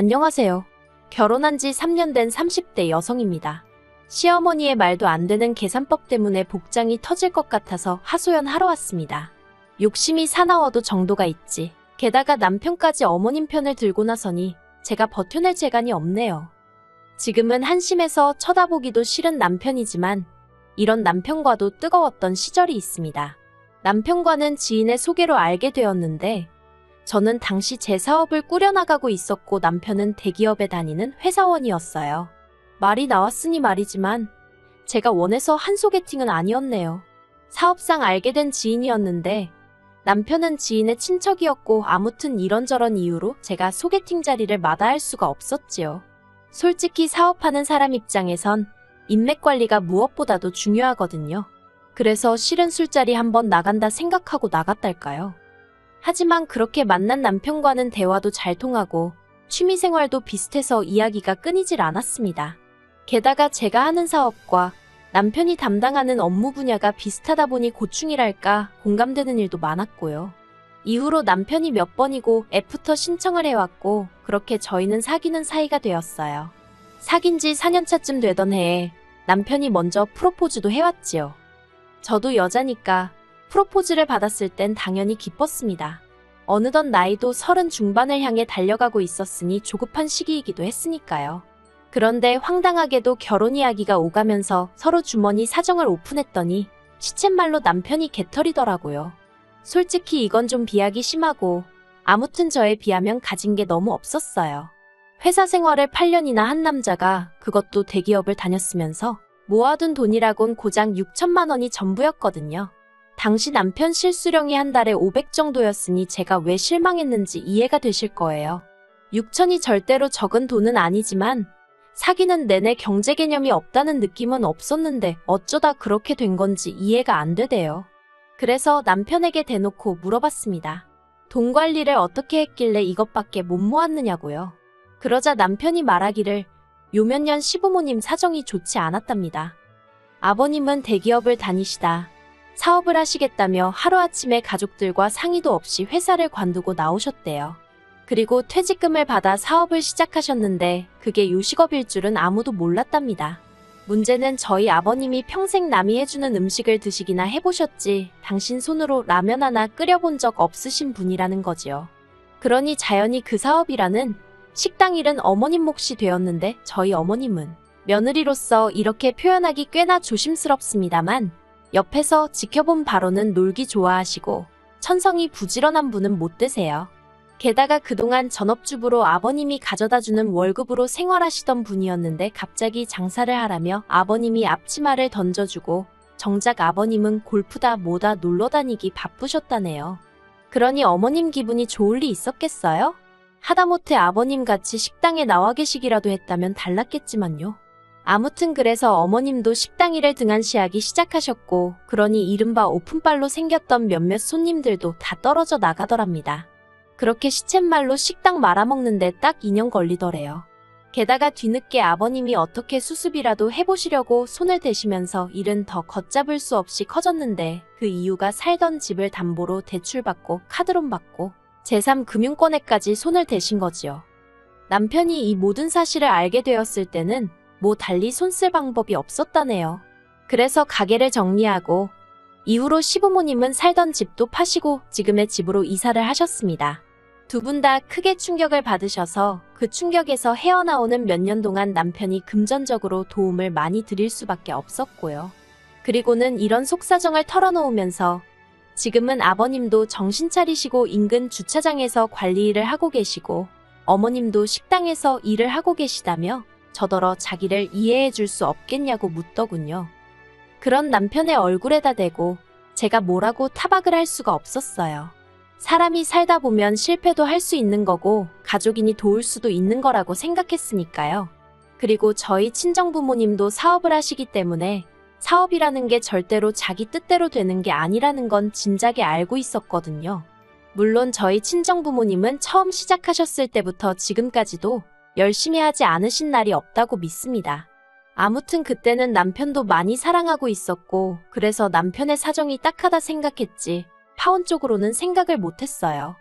안녕하세요. 결혼한 지 3년 된 30대 여성입니다. 시어머니의 말도 안 되는 계산법 때문에 복장이 터질 것 같아서 하소연 하러 왔습니다. 욕심이 사나워도 정도가 있지. 게다가 남편까지 어머님 편을 들고 나서니 제가 버텨낼 재간이 없네요. 지금은 한심해서 쳐다보기도 싫은 남편이지만 이런 남편과도 뜨거웠던 시절이 있습니다. 남편과는 지인의 소개로 알게 되었는데 저는 당시 제 사업을 꾸려나가고 있었고 남편은 대기업에 다니는 회사원이었어요. 말이 나왔으니 말이지만 제가 원해서 한 소개팅은 아니었네요. 사업상 알게 된 지인이었는데 남편은 지인의 친척이었고 아무튼 이런저런 이유로 제가 소개팅 자리를 마다할 수가 없었지요. 솔직히 사업하는 사람 입장에선 인맥 관리가 무엇보다도 중요하거든요. 그래서 실은 술자리 한번 나간다 생각하고 나갔달까요? 하지만 그렇게 만난 남편과는 대화도 잘 통하고 취미생활도 비슷해서 이야기가 끊이질 않았습니다. 게다가 제가 하는 사업과 남편이 담당하는 업무 분야가 비슷하다 보니 고충이랄까 공감되는 일도 많았고요. 이후로 남편이 몇 번이고 애프터 신청을 해왔고 그렇게 저희는 사귀는 사이가 되었어요. 사귄 지 4년차쯤 되던 해에 남편이 먼저 프로포즈도 해왔지요. 저도 여자니까 프로포즈를 받았을 땐 당연히 기뻤습니다. 어느덧 나이도 서른 중반을 향해 달려가고 있었으니 조급한 시기이기도 했으니까요. 그런데 황당하게도 결혼 이야기가 오가면서 서로 주머니 사정을 오픈했더니 시쳇말로 남편이 개털이더라고요. 솔직히 이건 좀 비하기 심하고 아무튼 저에 비하면 가진 게 너무 없었어요. 회사 생활을 8년이나 한 남자가 그것도 대기업을 다녔으면서 모아둔 돈이라곤 고작 6천만 원이 전부였거든요. 당시 남편 실수령이 한 달에 500 정도였으니 제가 왜 실망했는지 이해가 되실 거예요. 6천이 절대로 적은 돈은 아니지만 사귀는 내내 경제 개념이 없다는 느낌은 없었는데 어쩌다 그렇게 된 건지 이해가 안 되대요. 그래서 남편에게 대놓고 물어봤습니다. 돈 관리를 어떻게 했길래 이것밖에 못 모았느냐고요. 그러자 남편이 말하기를 요 몇 년 시부모님 사정이 좋지 않았답니다. 아버님은 대기업을 다니시다. 사업을 하시겠다며 하루아침에 가족들과 상의도 없이 회사를 관두고 나오셨대요. 그리고 퇴직금을 받아 사업을 시작하셨는데 그게 요식업일 줄은 아무도 몰랐답니다. 문제는 저희 아버님이 평생 남이 해주는 음식을 드시기나 해보셨지 당신 손으로 라면 하나 끓여본 적 없으신 분이라는 거지요. 그러니 자연히 그 사업이라는 식당 일은 어머님 몫이 되었는데 저희 어머님은 며느리로서 이렇게 표현하기 꽤나 조심스럽습니다만 옆에서 지켜본 바로는 놀기 좋아하시고 천성이 부지런한 분은 못 되세요. 게다가 그동안 전업주부로 아버님이 가져다주는 월급으로 생활하시던 분이었는데 갑자기 장사를 하라며 아버님이 앞치마를 던져주고 정작 아버님은 골프다 뭐다 놀러 다니기 바쁘셨다네요. 그러니 어머님 기분이 좋을 리 있었겠어요? 하다못해 아버님 같이 식당에 나와 계시기라도 했다면 달랐겠지만요. 아무튼 그래서 어머님도 식당 일을 등한시하기 시작하셨고 그러니 이른바 오픈발로 생겼던 몇몇 손님들도 다 떨어져 나가더랍니다. 그렇게 시쳇말로 식당 말아먹는데 딱 2년 걸리더래요. 게다가 뒤늦게 아버님이 어떻게 수습이라도 해보시려고 손을 대시면서 일은 더 걷잡을 수 없이 커졌는데 그 이유가 살던 집을 담보로 대출받고 카드론 받고 제3금융권에까지 손을 대신 거지요. 남편이 이 모든 사실을 알게 되었을 때는 뭐 달리 손 쓸 방법이 없었다네요. 그래서 가게를 정리하고 이후로 시부모님은 살던 집도 파시고 지금의 집으로 이사를 하셨습니다. 두 분 다 크게 충격을 받으셔서 그 충격에서 헤어나오는 몇 년 동안 남편이 금전적으로 도움을 많이 드릴 수밖에 없었고요. 그리고는 이런 속사정을 털어놓으면서 지금은 아버님도 정신 차리시고 인근 주차장에서 관리 일을 하고 계시고 어머님도 식당에서 일을 하고 계시다며 저더러 자기를 이해해 줄 수 없겠냐고 묻더군요. 그런 남편의 얼굴에다 대고 제가 뭐라고 타박을 할 수가 없었어요. 사람이 살다 보면 실패도 할 수 있는 거고 가족이니 도울 수도 있는 거라고 생각했으니까요. 그리고 저희 친정부모님도 사업을 하시기 때문에 사업이라는 게 절대로 자기 뜻대로 되는 게 아니라는 건 진작에 알고 있었거든요. 물론 저희 친정부모님은 처음 시작하셨을 때부터 지금까지도 열심히 하지 않으신 날이 없다고 믿습니다. 아무튼 그때는 남편도 많이 사랑하고 있었고, 그래서 남편의 사정이 딱하다 생각했지, 파혼 쪽으로는 생각을 못했어요.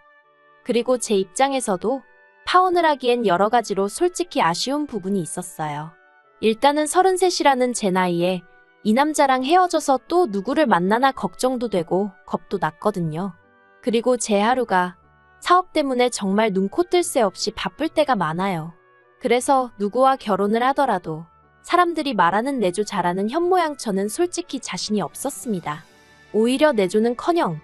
그리고 제 입장에서도 파혼을 하기엔 여러 가지로 솔직히 아쉬운 부분이 있었어요. 일단은 33이라는 제 나이에 이 남자랑 헤어져서 또 누구를 만나나 걱정도 되고 겁도 났거든요. 그리고 제 하루가 사업 때문에 정말 눈코 뜰 새 없이 바쁠 때가 많아요. 그래서 누구와 결혼을 하더라도 사람들이 말하는 내조 잘하는 현모양 저는 솔직히 자신이 없었습니다. 오히려 내조는 커녕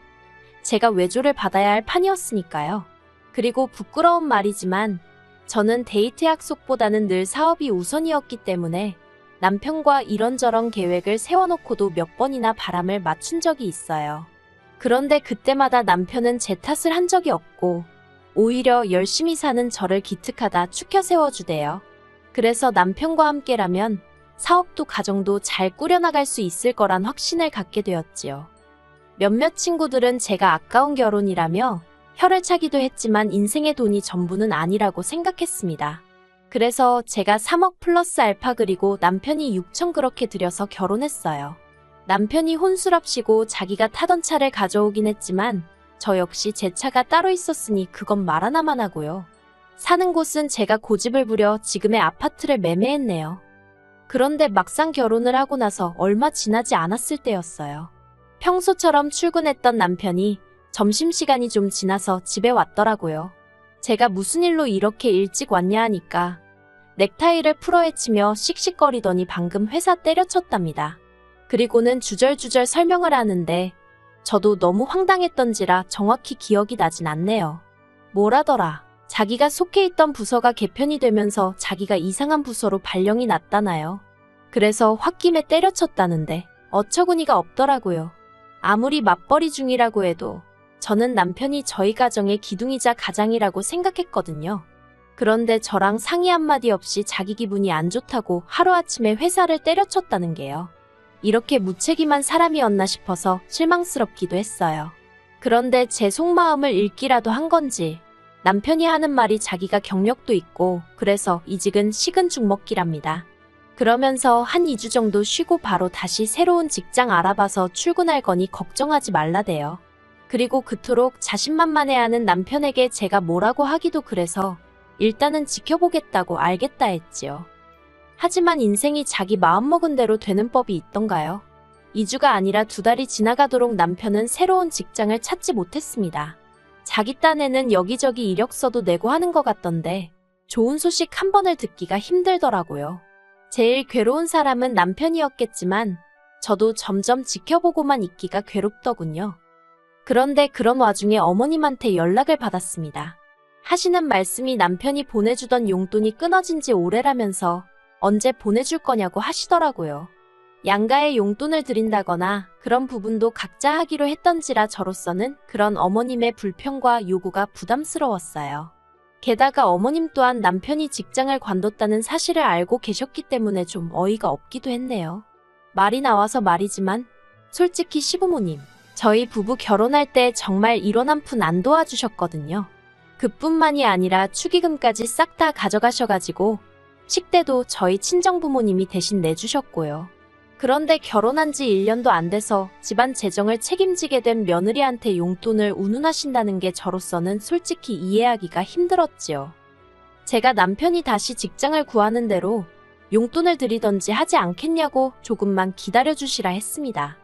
제가 외조를 받아야 할 판이었으니까요. 그리고 부끄러운 말이지만 저는 데이트 약속보다는 늘 사업이 우선이었기 때문에 남편과 이런저런 계획을 세워놓고도 몇 번이나 바람을 맞춘 적이 있어요. 그런데 그때마다 남편은 제 탓을 한 적이 없고 오히려 열심히 사는 저를 기특하다 추켜 세워주대요. 그래서 남편과 함께라면 사업도 가정도 잘 꾸려나갈 수 있을 거란 확신을 갖게 되었지요. 몇몇 친구들은 제가 아까운 결혼이라며 혀를 차기도 했지만 인생의 돈이 전부는 아니라고 생각했습니다. 그래서 제가 3억 플러스 알파 그리고 남편이 6천 그렇게 들여서 결혼했어요. 남편이 혼술합시고 자기가 타던 차를 가져오긴 했지만 저 역시 제 차가 따로 있었으니 그건 말 하나만 하고요. 사는 곳은 제가 고집을 부려 지금의 아파트를 매매했네요. 그런데 막상 결혼을 하고 나서 얼마 지나지 않았을 때였어요. 평소처럼 출근했던 남편이 점심시간이 좀 지나서 집에 왔더라고요. 제가 무슨 일로 이렇게 일찍 왔냐 하니까 넥타이를 풀어헤치며 씩씩거리더니 방금 회사 때려쳤답니다. 그리고는 주절주절 설명을 하는데 저도 너무 황당했던지라 정확히 기억이 나진 않네요. 뭐라더라. 자기가 속해 있던 부서가 개편이 되면서 자기가 이상한 부서로 발령이 났다나요. 그래서 홧김에 때려쳤다는데 어처구니가 없더라고요. 아무리 맞벌이 중이라고 해도 저는 남편이 저희 가정의 기둥이자 가장이라고 생각했거든요. 그런데 저랑 상의 한마디 없이 자기 기분이 안 좋다고 하루아침에 회사를 때려쳤다는 게요. 이렇게 무책임한 사람이었나 싶어서 실망스럽기도 했어요. 그런데 제 속마음을 읽기라도 한 건지 남편이 하는 말이 자기가 경력도 있고 그래서 이직은 식은 죽 먹기랍니다. 그러면서 한 2주 정도 쉬고 바로 다시 새로운 직장 알아봐서 출근할 거니 걱정하지 말라대요. 그리고 그토록 자신만만해하는 남편에게 제가 뭐라고 하기도 그래서 일단은 지켜보겠다고 알겠다 했지요. 하지만 인생이 자기 마음먹은 대로 되는 법이 있던가요? 2주가 아니라 두 달이 지나가도록 남편은 새로운 직장을 찾지 못했습니다. 자기 딴에는 여기저기 이력서도 내고 하는 것 같던데 좋은 소식 한 번을 듣기가 힘들더라고요. 제일 괴로운 사람은 남편이었겠지만 저도 점점 지켜보고만 있기가 괴롭더군요. 그런데 그런 와중에 어머님한테 연락을 받았습니다. 하시는 말씀이 남편이 보내주던 용돈이 끊어진 지 오래라면서 언제 보내줄 거냐고 하시더라고요. 양가에 용돈을 드린다거나 그런 부분도 각자 하기로 했던지라 저로서는 그런 어머님의 불평과 요구가 부담스러웠어요. 게다가 어머님 또한 남편이 직장을 관뒀다는 사실을 알고 계셨기 때문에 좀 어이가 없기도 했네요. 말이 나와서 말이지만 솔직히 시부모님, 저희 부부 결혼할 때 정말 1원 한푼 안 도와주셨거든요. 그뿐만이 아니라 축의금까지 싹 다 가져가셔가지고 식대도 저희 친정부모님이 대신 내주셨고요. 그런데 결혼한 지 1년도 안 돼서 집안 재정을 책임지게 된 며느리한테 용돈을 운운하신다는 게 저로서는 솔직히 이해하기가 힘들었지요. 제가 남편이 다시 직장을 구하는 대로 용돈을 드리던지 하지 않겠냐고 조금만 기다려주시라 했습니다.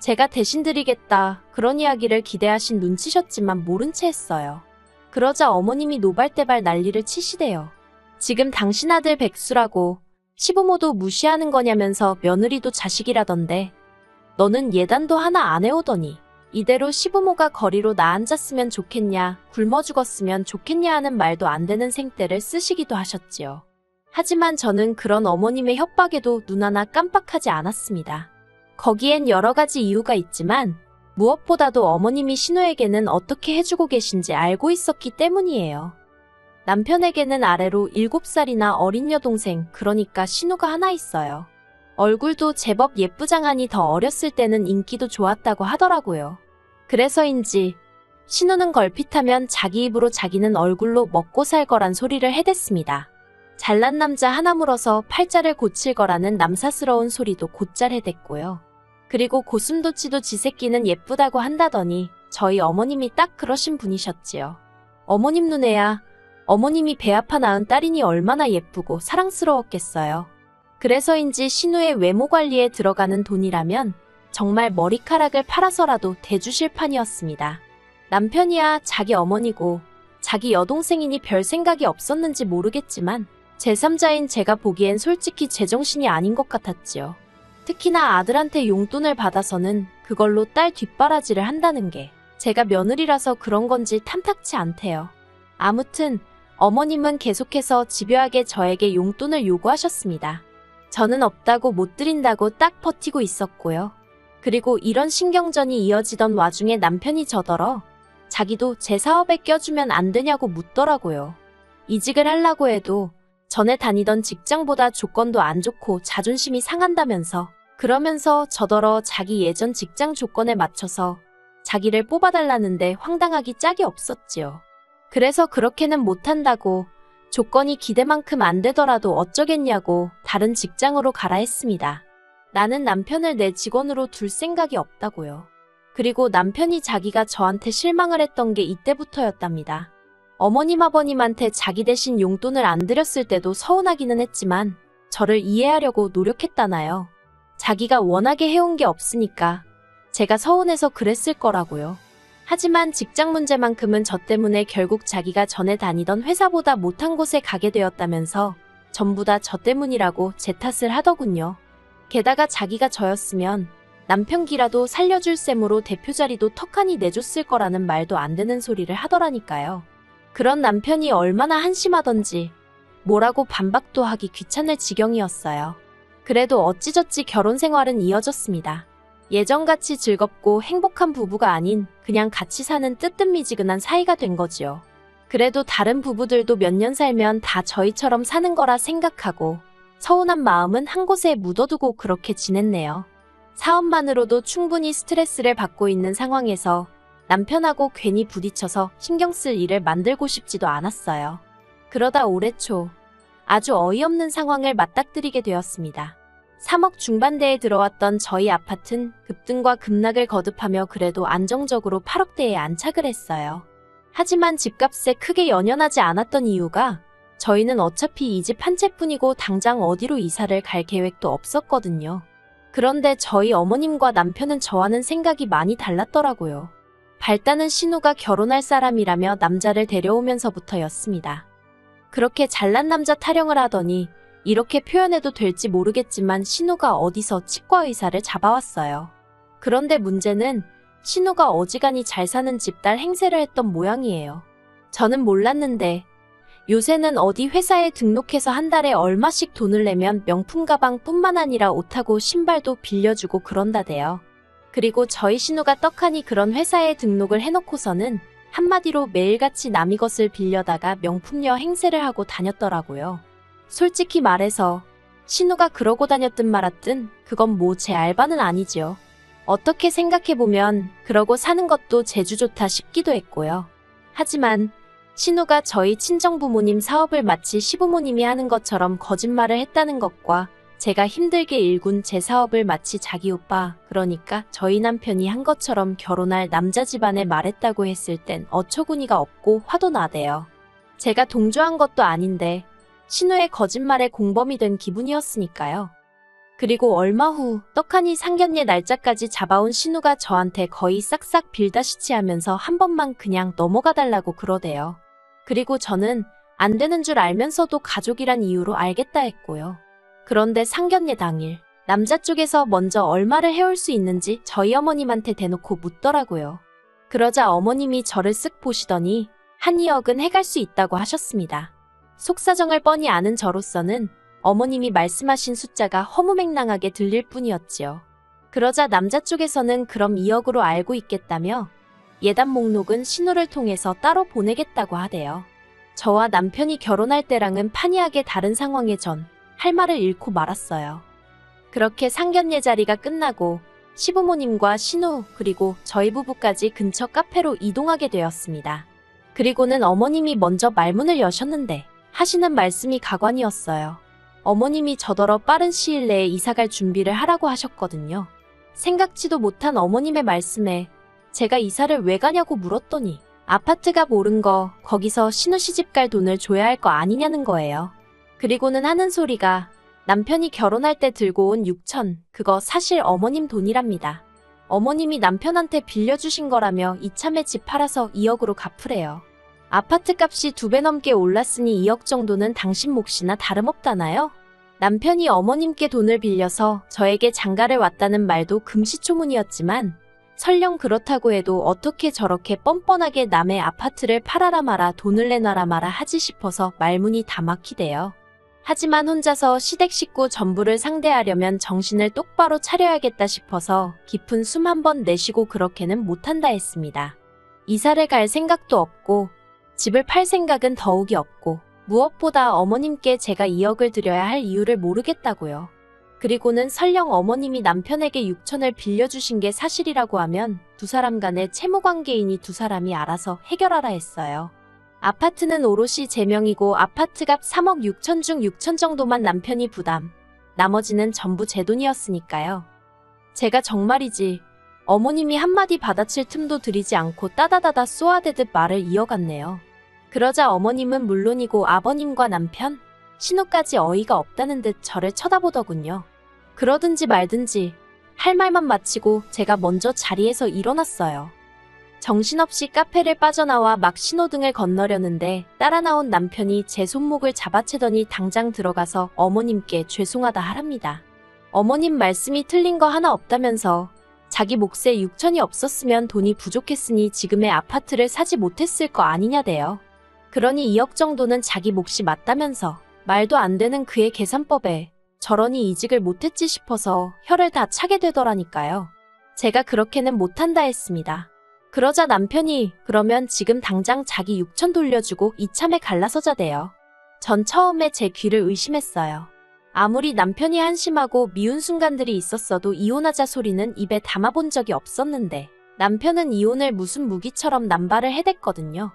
제가 대신 드리겠다 그런 이야기를 기대하신 눈치셨지만 모른 채 했어요. 그러자 어머님이 노발대발 난리를 치시대요. 지금 당신 아들 백수라고 시부모도 무시하는 거냐면서 며느리도 자식이라던데 너는 예단도 하나 안 해오더니 이대로 시부모가 거리로 나 앉았으면 좋겠냐 굶어 죽었으면 좋겠냐 하는 말도 안 되는 생떼를 쓰시기도 하셨지요. 하지만 저는 그런 어머님의 협박에도 눈 하나 깜빡하지 않았습니다. 거기엔 여러 가지 이유가 있지만 무엇보다도 어머님이 신우에게는 어떻게 해주고 계신지 알고 있었기 때문이에요. 남편에게는 아래로 7살이나 어린 여동생, 그러니까 신우가 하나 있어요. 얼굴도 제법 예쁘장하니 더 어렸을 때는 인기도 좋았다고 하더라고요. 그래서인지 신우는 걸핏하면 자기 입으로 자기는 얼굴로 먹고 살 거란 소리를 해댔습니다. 잘난 남자 하나 물어서 팔자를 고칠 거라는 남사스러운 소리도 곧잘 해댔고요. 그리고 고슴도치도 지 새끼는 예쁘다고 한다더니 저희 어머님이 딱 그러신 분이셨지요. 어머님 눈에야 어머님이 배 아파 낳은 딸이니 얼마나 예쁘고 사랑스러웠겠어요. 그래서인지 신우의 외모 관리에 들어가는 돈이라면 정말 머리카락을 팔아서라도 대주실 판이었습니다. 남편이야 자기 어머니고 자기 여동생이니 별 생각이 없었는지 모르겠지만 제3자인 제가 보기엔 솔직히 제정신이 아닌 것 같았지요. 특히나 아들한테 용돈을 받아서는 그걸로 딸 뒷바라지를 한다는 게 제가 며느리라서 그런 건지 탐탁치 않대요. 아무튼 어머님은 계속해서 집요하게 저에게 용돈을 요구하셨습니다. 저는 없다고 못 드린다고 딱 버티고 있었고요. 그리고 이런 신경전이 이어지던 와중에 남편이 저더러 자기도 제 사업에 껴주면 안 되냐고 묻더라고요. 이직을 하려고 해도 전에 다니던 직장보다 조건도 안 좋고 자존심이 상한다면서 그러면서 저더러 자기 예전 직장 조건에 맞춰서 자기를 뽑아달라는데 황당하기 짝이 없었지요. 그래서 그렇게는 못한다고 조건이 기대만큼 안 되더라도 어쩌겠냐고 다른 직장으로 가라 했습니다. 나는 남편을 내 직원으로 둘 생각이 없다고요. 그리고 남편이 자기가 저한테 실망을 했던 게 이때부터였답니다. 어머님 아버님한테 자기 대신 용돈을 안 드렸을 때도 서운하기는 했지만 저를 이해하려고 노력했다나요. 자기가 원하게 해온 게 없으니까 제가 서운해서 그랬을 거라고요. 하지만 직장 문제만큼은 저 때문에 결국 자기가 전에 다니던 회사보다 못한 곳에 가게 되었다면서 전부 다 저 때문이라고 제 탓을 하더군요. 게다가 자기가 저였으면 남편기라도 살려줄 셈으로 대표 자리도 턱하니 내줬을 거라는 말도 안 되는 소리를 하더라니까요. 그런 남편이 얼마나 한심하던지 뭐라고 반박도 하기 귀찮을 지경이었어요. 그래도 어찌저찌 결혼 생활은 이어졌습니다. 예전같이 즐겁고 행복한 부부가 아닌 그냥 같이 사는 뜨뜻미지근한 사이가 된 거지요. 그래도 다른 부부들도 몇 년 살면 다 저희처럼 사는 거라 생각하고 서운한 마음은 한 곳에 묻어두고 그렇게 지냈네요. 사업만으로도 충분히 스트레스를 받고 있는 상황에서 남편하고 괜히 부딪혀서 신경 쓸 일을 만들고 싶지도 않았어요. 그러다 올해 초 아주 어이없는 상황을 맞닥뜨리게 되었습니다. 3억 중반대에 들어왔던 저희 아파트는 급등과 급락을 거듭하며 그래도 안정적으로 8억대에 안착을 했어요. 하지만 집값에 크게 연연하지 않았던 이유가 저희는 어차피 이 집 한 채뿐이고 당장 어디로 이사를 갈 계획도 없었거든요. 그런데 저희 어머님과 남편은 저와는 생각이 많이 달랐더라고요. 발단은 신우가 결혼할 사람이라며 남자를 데려오면서부터였습니다. 그렇게 잘난 남자 타령을 하더니 이렇게 표현해도 될지 모르겠지만 신우가 어디서 치과 의사를 잡아왔어요. 그런데 문제는 신우가 어지간히 잘 사는 집 딸 행세를 했던 모양이에요. 저는 몰랐는데 요새는 어디 회사에 등록해서 한 달에 얼마씩 돈을 내면 명품 가방뿐만 아니라 옷하고 신발도 빌려주고 그런다대요. 그리고 저희 신우가 떡하니 그런 회사에 등록을 해놓고서는 한마디로 매일같이 남의 것을 빌려다가 명품녀 행세를 하고 다녔더라고요. 솔직히 말해서 신우가 그러고 다녔든 말았든 그건 뭐 제 알바는 아니지요. 어떻게 생각해보면 그러고 사는 것도 제주 좋다 싶기도 했고요. 하지만 신우가 저희 친정부모님 사업을 마치 시부모님이 하는 것처럼 거짓말을 했다는 것과 제가 힘들게 일군 제 사업을 마치 자기 오빠, 그러니까 저희 남편이 한 것처럼 결혼할 남자 집안에 말했다고 했을 땐 어처구니가 없고 화도 나대요. 제가 동조한 것도 아닌데 신우의 거짓말에 공범이 된 기분이었으니까요. 그리고 얼마 후 떡하니 상견례 날짜까지 잡아온 신우가 저한테 거의 싹싹 빌다시치 하면서 한 번만 그냥 넘어가 달라고 그러대요. 그리고 저는 안 되는 줄 알면서도 가족이란 이유로 알겠다 했고요. 그런데 상견례 당일 남자 쪽에서 먼저 얼마를 해올 수 있는지 저희 어머님한테 대놓고 묻더라고요. 그러자 어머님이 저를 쓱 보시더니 한 2억은 해갈 수 있다고 하셨습니다. 속사정을 뻔히 아는 저로서는 어머님이 말씀하신 숫자가 허무맹랑하게 들릴 뿐이었지요. 그러자 남자 쪽에서는 그럼 2억으로 알고 있겠다며 예단 목록은 신호를 통해서 따로 보내겠다고 하대요. 저와 남편이 결혼할 때랑은 판이하게 다른 상황에 전 할 말을 잃고 말았어요. 그렇게 상견례 자리가 끝나고 시부모님과 신우 그리고 저희 부부까지 근처 카페로 이동하게 되었습니다. 그리고는 어머님이 먼저 말문을 여셨는데 하시는 말씀이 가관이었어요. 어머님이 저더러 빠른 시일 내에 이사갈 준비를 하라고 하셨거든요. 생각지도 못한 어머님의 말씀에 제가 이사를 왜 가냐고 물었더니 아파트가 모른 거, 거기서 신우 시집 갈 돈을 줘야 할 거 아니냐는 거예요. 그리고는 하는 소리가 남편이 결혼할 때 들고 온 6천, 그거 사실 어머님 돈이랍니다. 어머님이 남편한테 빌려주신 거라며 이참에 집 팔아서 2억으로 갚으래요. 아파트 값이 두 배 넘게 올랐으니 2억 정도는 당신 몫이나 다름없다나요? 남편이 어머님께 돈을 빌려서 저에게 장가를 왔다는 말도 금시초문이었지만 설령 그렇다고 해도 어떻게 저렇게 뻔뻔하게 남의 아파트를 팔아라 마라 돈을 내놔라 마라 하지 싶어서 말문이 다 막히대요. 하지만 혼자서 시댁 식구 전부를 상대하려면 정신을 똑바로 차려야겠다 싶어서 깊은 숨 한 번 내쉬고 그렇게는 못한다 했습니다. 이사를 갈 생각도 없고 집을 팔 생각은 더욱이 없고 무엇보다 어머님께 제가 2억을 드려야 할 이유를 모르겠다고요. 그리고는 설령 어머님이 남편에게 6천을 빌려주신 게 사실이라고 하면 두 사람 간의 채무 관계이니 두 사람이 알아서 해결하라 했어요. 아파트는 오롯이 제 명이고 아파트 값 3억 6천 중 6천 정도만 남편이 부담. 나머지는 전부 제 돈이었으니까요. 제가 정말이지 어머님이 한마디 받아칠 틈도 들이지 않고 따다다다 쏘아대듯 말을 이어갔네요. 그러자 어머님은 물론이고 아버님과 남편, 신우까지 어이가 없다는 듯 저를 쳐다보더군요. 그러든지 말든지 할 말만 마치고 제가 먼저 자리에서 일어났어요. 정신없이 카페를 빠져나와 막 신호등을 건너려는데 따라 나온 남편이 제 손목을 잡아채더니 당장 들어가서 어머님께 죄송하다 하랍니다. 어머님 말씀이 틀린 거 하나 없다면서 자기 몫에 6천이 없었으면 돈이 부족했으니 지금의 아파트를 사지 못했을 거 아니냐대요. 그러니 2억 정도는 자기 몫이 맞다면서 말도 안 되는 그의 계산법에 저러니 이직을 못했지 싶어서 혀를 다 차게 되더라니까요. 제가 그렇게는 못한다 했습니다. 그러자 남편이 그러면 지금 당장 자기 6천 돌려주고 이참에 갈라서자대요. 전 처음에 제 귀를 의심했어요. 아무리 남편이 한심하고 미운 순간들이 있었어도 이혼하자 소리는 입에 담아본 적이 없었는데 남편은 이혼을 무슨 무기처럼 남발을 해댔거든요.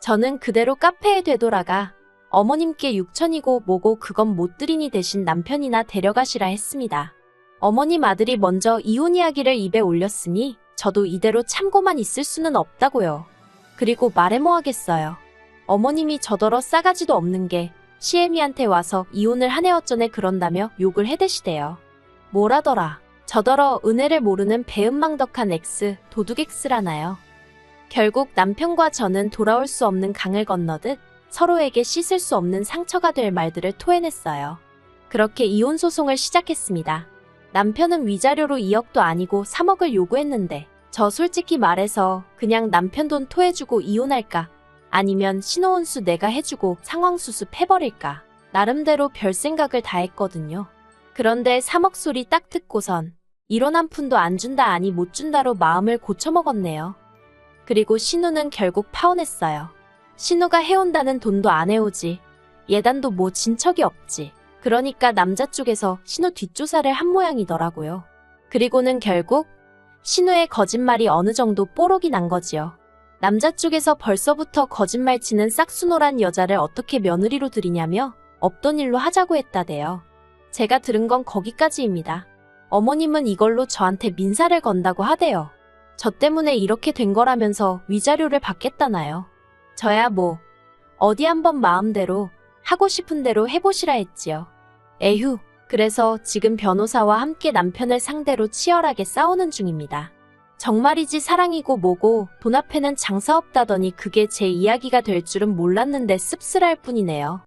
저는 그대로 카페에 되돌아가 어머님께 6천이고 뭐고 그건 못 드리니 대신 남편이나 데려가시라 했습니다. 어머님 아들이 먼저 이혼 이야기를 입에 올렸으니 저도 이대로 참고만 있을 수는 없다고요. 그리고 말해 뭐 하겠어요. 어머님이 저더러 싸가지도 없는 게 시애미한테 와서 이혼을 한 해 어전에 그런다며 욕을 해대시대요. 뭐라더라. 저더러 은혜를 모르는 배은망덕한 X, 도둑 X라나요. 결국 남편과 저는 돌아올 수 없는 강을 건너듯 서로에게 씻을 수 없는 상처가 될 말들을 토해냈어요. 그렇게 이혼 소송을 시작했습니다. 남편은 위자료로 2억도 아니고 3억을 요구했는데 저 솔직히 말해서 그냥 남편 돈 토해주고 이혼할까? 아니면 신호혼수 내가 해주고 상황수습 해버릴까? 나름대로 별 생각을 다 했거든요. 그런데 3억 소리 딱 듣고선 이혼 한 푼도 안 준다 아니 못 준다로 마음을 고쳐먹었네요. 그리고 신우는 결국 파혼했어요. 신우가 해온다는 돈도 안 해오지. 예단도 뭐 진 척이 없지. 그러니까 남자 쪽에서 신우 뒷조사를 한 모양이더라고요. 그리고는 결국 신우의 거짓말이 어느 정도 뽀록이 난 거지요. 남자 쪽에서 벌써부터 거짓말 치는 싹수노란 여자를 어떻게 며느리로 들이냐며 없던 일로 하자고 했다대요. 제가 들은 건 거기까지입니다. 어머님은 이걸로 저한테 민사를 건다고 하대요. 저 때문에 이렇게 된 거라면서 위자료를 받겠다나요. 저야 뭐 어디 한번 마음대로 하고 싶은 대로 해보시라 했지요. 에휴, 그래서 지금 변호사와 함께 남편을 상대로 치열하게 싸우는 중입니다. 정말이지 사랑이고 뭐고 돈 앞에는 장사 없다더니 그게 제 이야기가 될 줄은 몰랐는데 씁쓸할 뿐이네요.